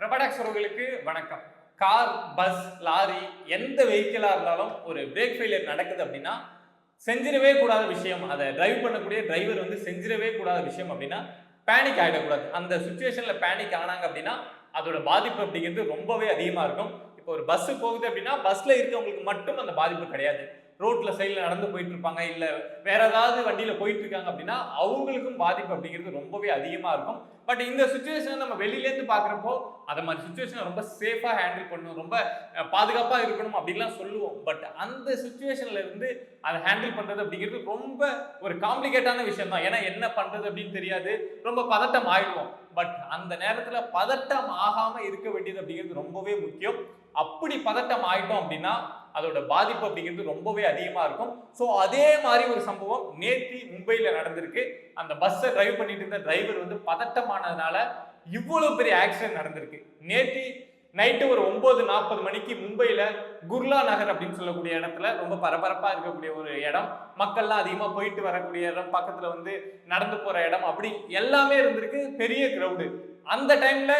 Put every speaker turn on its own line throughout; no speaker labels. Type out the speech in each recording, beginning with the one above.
பிரபடாக்ஸ் உறவுகளுக்கு வணக்கம். Car bus lorry எந்த வெஹிக்கிளாக இருந்தாலும் ஒரு பிரேக் ஃபெயிலியர் நடக்குது அப்படின்னா செஞ்சிடவே கூடாத விஷயம். அதை டிரைவ் பண்ணக்கூடிய டிரைவர் வந்து செஞ்சிடவே கூடாத விஷயம் அப்படின்னா பேனிக் ஆகிடக்கூடாது அந்த சுச்சுவேஷனில் பேனிக் ஆனாங்க அப்படின்னா அதோட பாதிப்பு அப்படிங்கிறது ரொம்பவே அதிகமாக இருக்கும். இப்போ ஒரு பஸ்ஸு போகுது அப்படின்னா பஸ்ஸில் இருக்கவங்களுக்கு மட்டும் அந்த பாதிப்பு கிடையாது. ரோட்டில் சைடில் நடந்து போயிட்டு இருப்பாங்க இல்லை வேற ஏதாவது வண்டியில் போயிட்டு இருக்காங்க அப்படின்னா அவங்களுக்கும் பாதிப்பு அப்படிங்கிறது ரொம்பவே அதிகமாக இருக்கும். பட் இந்த சுச்சுவேஷனை நம்ம வெளியிலேருந்து பார்க்குறப்போ அதை மாதிரி சுச்சுவேஷனை ரொம்ப சேஃபாக ஹேண்டில் பண்ணணும் ரொம்ப பாதுகாப்பாக இருக்கணும் அப்படின்லாம் சொல்லுவோம். பட் அந்த சுச்சுவேஷனில் இருந்து அதை ஹேண்டில் பண்ணுறது அப்படிங்கிறது ரொம்ப ஒரு காம்ப்ளிகேட்டான விஷயம் தான் ஏன்னா என்ன பண்ணுறது அப்படின்னு தெரியாது. ரொம்ப பதட்டம் ஆயிடுவோம். பட் அந்த நேரத்தில் பதட்டம் ஆகாமல் இருக்க வேண்டியது அப்படிங்கிறது ரொம்பவே முக்கியம். அப்படி பதட்டம் ஆயிட்டோம் அப்படின்னா அதோட பாதிப்பு அப்படிங்கிறது ரொம்பவே அதிகமாக இருக்கும். ஸோ அதே மாதிரி ஒரு சம்பவம் நேற்று மும்பையில் நடந்திருக்கு. அந்த பஸ்ஸை டிரைவ் பண்ணிட்டு இருந்த டிரைவர் வந்து பதட்டமானதுனால இவ்வளவு பெரிய ஆக்சிடென்ட் நடந்திருக்கு. நேற்று நைட்டு ஒரு ஒன்பது நாற்பது மணிக்கு மும்பையில் குர்லா நகர் அப்படின்னு சொல்லக்கூடிய இடத்துல ரொம்ப பரபரப்பாக இருக்கக்கூடிய ஒரு இடம். மக்கள்லாம் அதிகமாக போயிட்டு வரக்கூடிய இடம் பக்கத்தில் வந்து நடந்து போகிற இடம் அப்படி எல்லாமே இருந்திருக்கு. பெரிய க்ரௌடு அந்த டைமில்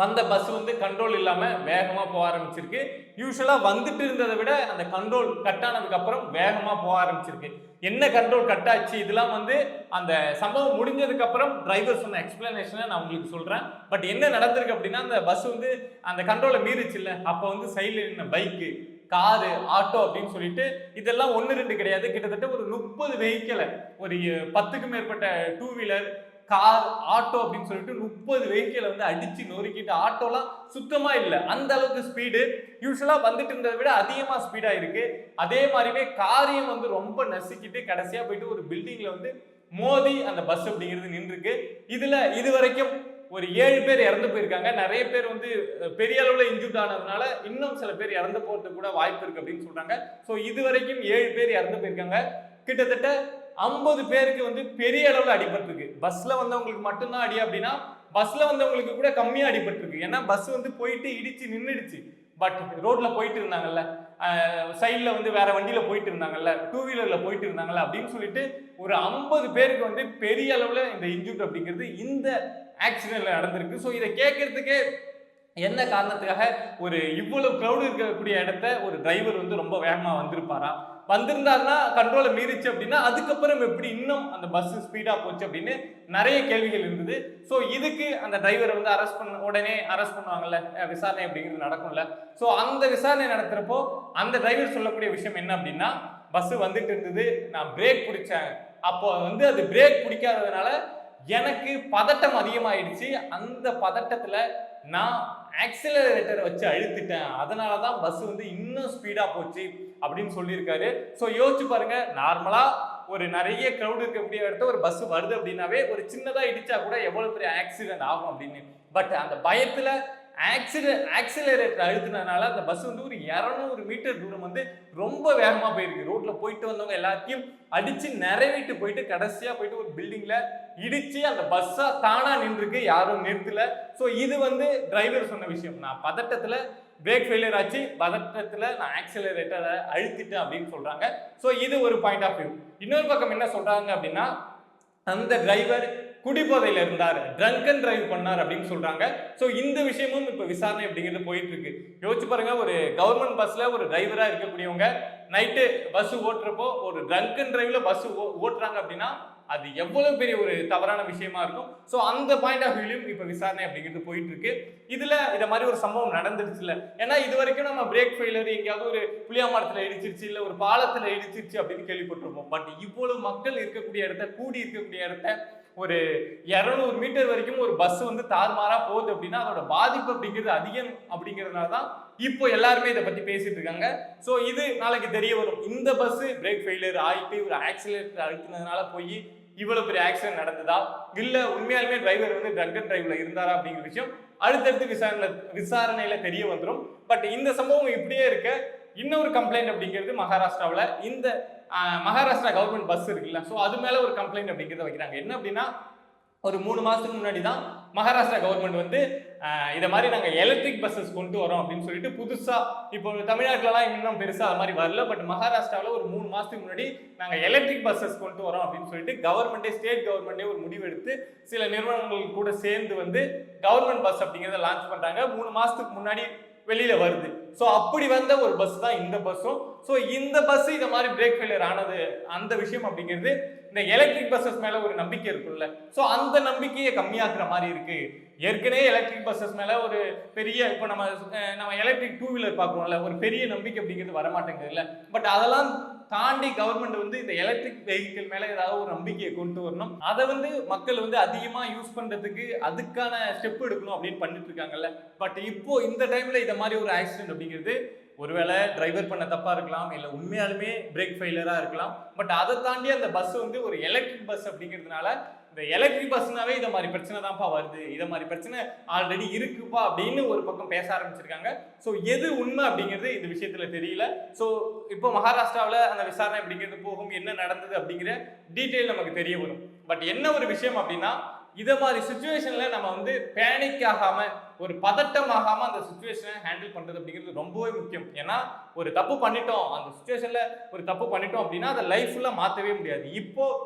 வந்த பஸ் வந்து கண்ட்ரோல் இல்லாமல் வேகமாக போக ஆரம்பிச்சிருக்கு. யூஸ்வலாக வந்துட்டு இருந்ததை விட அந்த கண்ட்ரோல் கட் ஆனதுக்கப்புறம் வேகமாக போக ஆரம்பிச்சிருக்கு. என்ன கண்ட்ரோல் கட் ஆச்சு? இதெல்லாம் வந்து அந்த சம்பவம் முடிஞ்சதுக்கப்புறம் டிரைவர் சொன்ன எக்ஸ்பிளனேஷனை நான் உங்களுக்கு சொல்கிறேன் பட் என்ன நடந்திருக்கு அப்படின்னா அந்த பஸ் வந்து அந்த கண்ட்ரோலை மீறிச்சு இல்லை அப்போ வந்து சைடில் நின்ன பைக்கு காரு ஆட்டோ அப்படின்னு சொல்லிட்டு இதெல்லாம் ஒன்று ரெண்டு கிடையாது. கிட்டத்தட்ட ஒரு முப்பது வெஹிக்கிளை ஒரு பத்துக்கும் மேற்பட்ட டூ வீலர் கார் ஆட்டோ அப்படின்னு சொல்லிட்டு முப்பது வெஹிக்கிளை வந்து அடிச்சு நொறுக்கிட்டு ஆட்டோலாம் சுத்தமா இல்லை. அந்த அளவுக்கு ஸ்பீடு யூஸ்வலா வந்துட்டு இருந்ததை விட அதிகமா ஸ்பீடா இருக்கு. அதே மாதிரிவே காரையும் வந்து ரொம்ப நசுக்கிட்டு கடைசியா போயிட்டு ஒரு பில்டிங்ல வந்து மோதி அந்த பஸ் அப்படிங்கிறது நின்றுருக்கு. இதுல இது வரைக்கும் ஒரு ஏழு பேர் இறந்து போயிருக்காங்க. நிறைய பேர் வந்து பெரிய அளவில் இன்ஜூர்ட் ஆனதுனால இன்னும் சில பேர் இறந்து போகிறதுக்கு கூட வாய்ப்பு இருக்கு அப்படின்னு சொல்றாங்க. ஸோ இது வரைக்கும் ஏழு பேர் இறந்து போயிருக்காங்க. கிட்டத்தட்ட ஐம்பது பேருக்கு வந்து பெரிய அளவில் அடிபட்டிருக்கு. பஸ்ஸில் வந்தவங்களுக்கு மட்டும்தான் அடி அப்படின்னா பஸ்ஸில் வந்தவங்களுக்கு கூட கம்மியாக அடிபட்டிருக்கு. ஏன்னா பஸ் வந்து போயிட்டு இடிச்சு நின்றுடுச்சு பட் ரோட்ல போயிட்டு இருந்தாங்கல்ல. சைடில் வந்து வேற வண்டியில் போயிட்டு இருந்தாங்கல்ல. டூ வீலரில் போயிட்டு இருந்தாங்கல்ல அப்படின்னு சொல்லிட்டு ஒரு ஐம்பது பேருக்கு வந்து பெரிய அளவில் இந்த இன்ஜூட் அப்படிங்கிறது இந்த ஆக்சிடென்ட்ல நடந்திருக்கு. ஸோ இதை கேட்கறதுக்கே என்ன காரணத்துக்காக ஒரு இவ்வளவு க்ரௌடு இருக்கக்கூடிய இடத்த ஒரு டிரைவர் வந்து ரொம்ப வேகமாக வந்திருப்பாரா? வந்திருந்தாருன்னா கண்ட்ரோலை மீறிச்சு அப்படின்னா அதுக்கப்புறம் எப்படி இன்னும் அந்த பஸ் ஸ்பீடாக போச்சு அப்படின்னு நிறைய கேள்விகள் இருந்தது. ஸோ இதுக்கு அந்த டிரைவரை வந்து அரெஸ்ட் பண்ண உடனே அரெஸ்ட் பண்ணுவாங்கல்ல விசாரணை அப்படிங்கிறது நடக்கும்ல. ஸோ அந்த விசாரணை நடத்துகிறப்போ அந்த டிரைவர் சொல்லக்கூடிய விஷயம் என்ன அப்படின்னா பஸ் வந்துட்டு இருந்தது நான் பிரேக் பிடிச்சேன். அப்போ வந்து அது பிரேக் பிடிக்காததுனால எனக்கு பதட்டம் அதிகமாயிடுச்சு. அந்த பதட்டத்தில் நான் ஆக்சிலரேட்டரை வச்சு அழுத்திட்டேன். அதனால தான் பஸ் வந்து இன்னும் ஸ்பீடாக போச்சு அப்படின்னு சொல்லியிருக்காரு. ஸோ யோசிச்சு பாருங்க நார்மலாக ஒரு நிறைய க்ரௌடு இருக்கக்கூடிய இடத்த ஒரு பஸ் வருது அப்படின்னாவே ஒரு சின்னதாக இடிச்சா கூட எவ்வளோ பெரிய ஆக்சிடென்ட் ஆகும் அப்படின்னு. பட் அந்த பயத்தில் ஆக்சில ஆக்சிலரேட்டர் அழுத்தினதுனால அந்த பஸ் வந்து ஒரு இரநூறு மீட்டர் தூரம் வந்து ரொம்ப வேகமாக போயிருக்கு. ரோட்டில் போயிட்டு வந்தவங்க எல்லாத்தையும் அடித்து நிறைவிட்டு போயிட்டு கடைசியாக போயிட்டு ஒரு பில்டிங்கில் இடித்து அந்த பஸ்ஸாக தானாக நின்றுருக்கு. யாரும் நிறுத்தலை. ஸோ இது வந்து டிரைவர் சொன்ன விஷயம். நான் பதட்டத்தில் பிரேக் ஃபெயிலியர் ஆச்சு. பதட்டத்தில் நான் ஆக்சிலரேட்டரை அழுத்திட்டேன் அப்படின்னு சொல்கிறாங்க ஸோ இது ஒரு பாயிண்ட் ஆஃப் வியூ இன்னொரு பக்கம் என்ன சொல்கிறாங்க அப்படின்னா அந்த டிரைவர் குடிபோதையில் இருந்தார். ட்ரங்கன் டிரைவ் பண்ணார் அப்படின்னு சொல்றாங்க. ஸோ இந்த விஷயமும் இப்போ விசாரணை அப்படிங்கிறது போயிட்டு இருக்கு யோசிச்சு பாருங்க ஒரு கவர்மெண்ட் பஸ்ல ஒரு டிரைவரா இருக்கக்கூடியவங்க நைட்டு பஸ் ஓட்டுறப்போ ஒரு ட்ரங்கன் டிரைவ்ல பஸ் ஓட்டுறாங்க அப்படின்னா அது எவ்வளவு பெரிய ஒரு தவறான விஷயமா இருக்கும். ஸோ அந்த பாயிண்ட் ஆஃப் வியூலையும் இப்போ விசாரணை அப்படிங்கிறது போயிட்டு இருக்கு இதுல இதை மாதிரி ஒரு சம்பவம் நடந்துருச்சு இல்லை ஏன்னா இது வரைக்கும் நம்ம பிரேக் ஃபெயிலர் எங்கேயாவது ஒரு புளியா மரத்துல இடிச்சிருச்சு இல்லை ஒரு பாலத்துல இடிச்சிருச்சு அப்படின்னு கேள்விப்பட்டிருப்போம். பட் இவ்வளவு மக்கள் இருக்கக்கூடிய இடத்த கூடி இருக்கக்கூடிய இடத்த ஒரு இரநூறு மீட்டர் வரைக்கும் ஒரு பஸ் வந்து தாறுமாறா போகுது அப்படின்னா அதோட பாதிப்பு அப்படிங்கிறது அதிகம் அப்படிங்கிறதுனால தான் இப்போ எல்லாருமே இதை பத்தி பேசிட்டு இருக்காங்க. ஸோ இது நாளைக்கு தெரிய வரும். இந்த பஸ் பிரேக் ஃபெயிலியர் ஆகிட்டு ஒரு ஆக்சிலேட்டர் அழுத்தினதுனால போய் இவ்வளவு பெரிய ஆக்சிடென்ட் நடந்ததா? இல்ல உண்மையாலுமே டிரைவர் வந்து ட்ரங்கன் டிரைவ்ல இருந்தாரா அப்படிங்கிற விஷயம் அடுத்தடுத்து விசாரணை விசாரணையில தெரிய வந்துடும் பட் இந்த சம்பவம் இப்படியே இருக்க. இன்னொரு கம்ப்ளைண்ட் அப்படிங்கிறது மகாராஷ்டிராவில். இந்த மகாராஷ்டிரா கவர்மெண்ட் பஸ் இருக்குல்ல. ஸோ அது மேலே ஒரு கம்ப்ளைண்ட் அப்படிங்கிறத வைக்கிறாங்க. என்ன அப்படின்னா ஒரு மூணு மாதத்துக்கு முன்னாடி தான் மகாராஷ்டிரா கவர்மெண்ட் வந்து இதை மாதிரி நாங்கள் எலக்ட்ரிக் பஸ்ஸஸ் கொண்டு வரோம் அப்படின்னு சொல்லிட்டு புதுசாக இப்போ தமிழ்நாட்டிலலாம் இன்னும் பெருசாக அது மாதிரி வரல. பட் மகாராஷ்டிராவில் ஒரு மூணு மாதத்துக்கு முன்னாடி நாங்கள் எலக்ட்ரிக் பஸ்ஸஸ் கொண்டு வரோம் அப்படின்னு சொல்லிட்டு கவர்மெண்ட்டே ஸ்டேட் கவர்மெண்ட்டே ஒரு முடிவு எடுத்து சில நிறுவனங்கள் கூட சேர்ந்து வந்து கவர்மெண்ட் பஸ் அப்படிங்கிறத லான்ச் பண்ணுறாங்க மூணு மாதத்துக்கு முன்னாடி வெளியில் வருது. ஸோ அப்படி வந்த ஒரு பஸ் தான் இந்த பஸ்ஸும் ஸோ இந்த பஸ் இந்த மாதிரி பிரேக் ஃபெயிலியர் ஆனது அந்த விஷயம் அப்படிங்கிறது இந்த எலக்ட்ரிக் பஸ்ஸஸ் மேலே ஒரு நம்பிக்கை இருக்குல்ல ஸோ அந்த நம்பிக்கையை கம்மியாக்குற மாதிரி இருக்கு. ஏற்கனவே எலக்ட்ரிக் பஸ்ஸஸ் மேலே ஒரு பெரிய இப்போ நம்ம நம்ம எலக்ட்ரிக் டூ வீலர் பார்க்குறோம்ல ஒரு பெரிய நம்பிக்கை அப்படிங்கிறது வர மாட்டேங்குது பட் அதெல்லாம் தாண்டி கவர்மெண்ட் வந்து இந்த எலக்ட்ரிக் வெஹிக்கிள் மேலே ஏதாவது ஒரு நம்பிக்கையை கொண்டு வரணும். அதை வந்து மக்கள் வந்து அதிகமாக யூஸ் பண்ணுறதுக்கு அதுக்கான ஸ்டெப் எடுக்கணும் அப்படின்னு பண்ணிட்டு இருக்காங்கல்ல. பட் இப்போ இந்த டைம்ல இந்த மாதிரி ஒரு ஆக்சிடென்ட் அப்படிங்கிறது ஒருவேளை டிரைவர் பண்ண தப்பாக இருக்கலாம் இல்லை உண்மையாலுமே பிரேக் ஃபெயிலராக இருக்கலாம். பட் அதை தாண்டி அந்த பஸ் வந்து ஒரு எலக்ட்ரிக் பஸ் அப்படிங்கிறதுனால இந்த எலக்ட்ரிக் பஸ்னாவே இதை மாதிரி பிரச்சனை தான்ப்பா வருது. இதை மாதிரி பிரச்சனை ஆல்ரெடி இருக்குப்பா அப்படின்னு ஒரு பக்கம் பேச ஆரம்பிச்சிருக்காங்க. ஸோ எது உண்மை அப்படிங்கிறது இந்த விஷயத்துல தெரியல. ஸோ இப்போ மகாராஷ்டிராவில் அந்த விசாரணை அப்படிங்கிறது போகும் என்ன நடந்தது அப்படிங்கிற டீட்டெயில் நமக்கு தெரிய வரும். பட் என்ன ஒரு விஷயம் அப்படின்னா இதை மாதிரி சுச்சுவேஷனில் நம்ம வந்து பேனிக் ஆகாமல் ஒரு பதட்டம் ஆகாமல் அந்த சுச்சுவேஷனை ஹேண்டில் பண்ணுறது அப்படிங்கிறது ரொம்பவே முக்கியம். ஏன்னா ஒரு தப்பு பண்ணிட்டோம் அந்த சுச்சுவேஷனில் ஒரு தப்பு பண்ணிட்டோம் அப்படின்னா அதை லைஃப் ஃபுல்லாக மாற்றவே முடியாது. இப்போது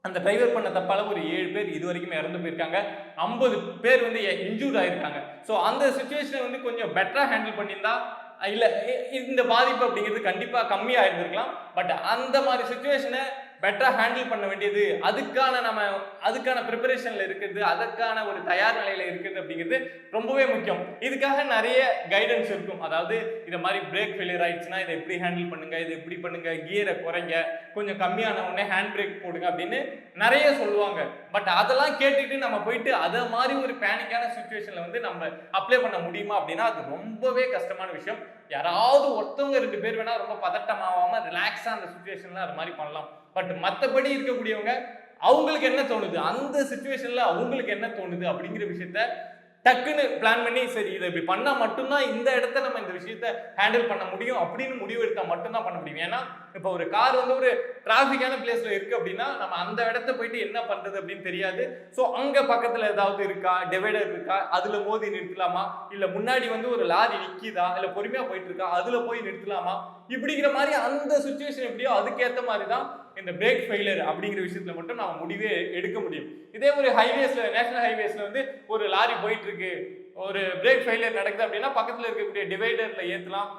அந்த டிரைவர் பண்ண தப்பால ஒரு ஏழு பேர் இது வரைக்கும் இறந்து போயிருக்காங்க. ஐம்பது பேர் வந்து இன்ஜூர் ஆயிருக்காங்க. ஸோ அந்த சுச்சுவேஷனை வந்து கொஞ்சம் பெட்டராக ஹேண்டில் பண்ணியிருந்தா இல்லை இ- இந்த பாதிப்பு அப்படிங்கிறது கண்டிப்பாக கம்மியாக இருந்திருக்கலாம். பட் அந்த மாதிரி சுச்சுவேஷனை பெட்டரா ஹேண்டில் பண்ண வேண்டியது அதுக்கான நம்ம அதுக்கான ப்ரிப்பரேஷனில் இருக்கிறது அதற்கான ஒரு தயார் நிலையில் இருக்கிறது அப்படிங்கிறது ரொம்பவே முக்கியம். இதுக்காக நிறைய கைடன்ஸ் இருக்கும். அதாவது இதை மாதிரி பிரேக் ஃபெயிலியர் ஆயிடுச்சுன்னா இதை எப்படி ஹேண்டில் பண்ணுங்க இதை எப்படி பண்ணுங்க கியரை குறைங்க கொஞ்சம் கம்மியான உடனே ஹேண்ட் பிரேக் போடுங்க அப்படின்னு நிறைய சொல்லுவாங்க. பட் அதெல்லாம் கேட்டுட்டு நம்ம போயிட்டு அதை மாதிரி ஒரு பேனிக்கான சுச்சுவேஷனில் வந்து நம்ம அப்ளை பண்ண முடியுமா அப்படின்னா அது ரொம்பவே கஷ்டமான விஷயம். யாராவது ஒருத்தவங்க ரெண்டு பேர் வேணால் ரொம்ப பதட்டமாகாமல் ரிலாக்ஸாக அந்த சுச்சுவேஷனில் அது மாதிரி பண்ணலாம். பட் மற்றபடி இருக்கக்கூடியவங்க அவங்களுக்கு என்ன தோணுது? அந்த சுச்சுவேஷன்ல அவங்களுக்கு என்ன தோணுது அப்படிங்கிற விஷயத்த டக்குன்னு பிளான் பண்ணி சரி இதை இப்படி பண்ணால் மட்டும்தான் இந்த இடத்த நம்ம இந்த விஷயத்த ஹேண்டில் பண்ண முடியும் அப்படின்னு முடிவு எடுத்தால் மட்டும்தான் பண்ண முடியும். ஏன்னா இப்போ ஒரு கார் வந்து ஒரு டிராஃபிக்கான பிளேஸில் இருக்குது அப்படின்னா நம்ம அந்த இடத்த போயிட்டு என்ன பண்ணுறது அப்படின்னு தெரியாது. ஸோ அங்கே பக்கத்தில் ஏதாவது இருக்கா? டிவைடர் இருக்கா? அதில் மோதி நிறுத்தலாமா? இல்லை முன்னாடி வந்து ஒரு லாரி நிற்கிதா இல்லை பொறுமையாக போயிட்டு இருக்கா? அதில் போய் நிறுத்தலாமா? இப்படிங்கிற மாதிரி அந்த சுச்சுவேஷன் எப்படியோ அதுக்கேற்ற மாதிரி தான் இந்த பிரேக் ஃபெயிலியர் அப்படிங்கிற விஷயத்துல மட்டும் நம்ம முடிவே எடுக்க முடியும். இதே ஒரு ஹைவேஸ்ல நேஷனல் ஹைவேஸ்ல வந்து ஒரு லாரி போயிட்டு இருக்கு ஒரு பிரேக் ஃபெயிலியர் நடக்குது அப்படின்னா பக்கத்தில் இருக்கக்கூடிய டிவைடரில் ஏற்றலாம்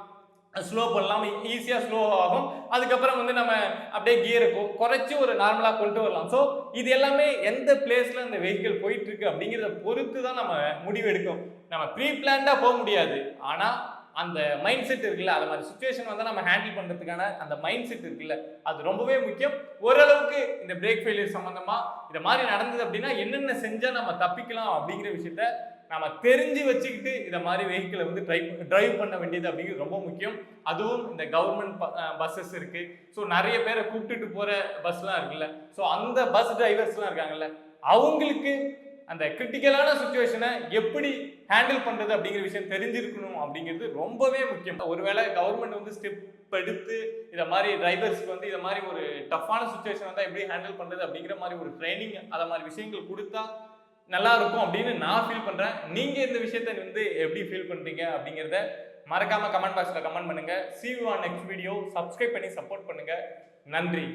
ஸ்லோ பண்ணலாம். ஈஸியாக ஸ்லோ ஆகும். அதுக்கப்புறம் வந்து நம்ம அப்படியே கியரை குறைச்சி ஒரு நார்மலாக கொண்டு வரலாம். ஸோ இது எல்லாமே எந்த பிளேஸில் அந்த வெஹிக்கிள் போயிட்டுருக்கு அப்படிங்கிறத பொறுத்து தான் நம்ம முடிவு எடுக்கும். நம்ம ப்ரீ பிளான்டாக போக முடியாது. ஆனால் அந்த மைண்ட் செட் இருக்குல்ல அது மாதிரி சுச்சுவேஷன் வந்து நம்ம ஹேண்டில் பண்ணுறதுக்கான அந்த மைண்ட் செட் இருக்குல்ல அது ரொம்பவே முக்கியம். ஓரளவுக்கு இந்த பிரேக் ஃபெயிலியர் சம்மந்தமாக இந்த மாதிரி நடந்தது அப்படின்னா என்னென்ன செஞ்சால் நம்ம தப்பிக்கலாம் அப்படிங்கிற விஷயத்த நம்ம தெரிஞ்சு வச்சுக்கிட்டு இந்த மாதிரி வெஹிக்கிளை வந்து ட்ரை டிரைவ் பண்ண வேண்டியது அப்படிங்கிறது ரொம்ப முக்கியம். அதுவும் இந்த கவர்மெண்ட் பஸ்ஸஸ் இருக்குது ஸோ நிறைய பேரை கூப்பிட்டுட்டு போகிற பஸ்லாம் இருக்குல்ல. ஸோ அந்த பஸ் டிரைவர்ஸ்லாம் இருக்காங்கல்ல அவங்களுக்கு அந்த கிரிட்டிக்கலான சுச்சுவேஷனை எப்படி ஹேண்டில் பண்ணுறது அப்படிங்கிற விஷயம் தெரிஞ்சிருக்கணும் அப்படிங்கிறது ரொம்பவே முக்கியம். ஒருவேளை கவர்மெண்ட் வந்து ஸ்டெப் எடுத்து இதை மாதிரி டிரைவர்ஸ்க்கு வந்து இதை மாதிரி ஒரு டஃப்பான சுச்சுவேஷன் வந்தால் எப்படி ஹேண்டில் பண்ணுறது அப்படிங்கிற மாதிரி ஒரு ட்ரைனிங் அதை மாதிரி விஷயங்கள் கொடுத்தா நல்லா இருக்கும் அப்படின்னு நான் ஃபீல் பண்ணுறேன் நீங்கள் இந்த விஷயத்த வந்து எப்படி ஃபீல் பண்ணுறீங்க அப்படிங்கிறத மறக்காமல் கமெண்ட் பாக்ஸில் கமெண்ட் பண்ணுங்கள் see you next video subscribe பண்ணி சப்போர்ட் பண்ணுங்கள் நன்றி.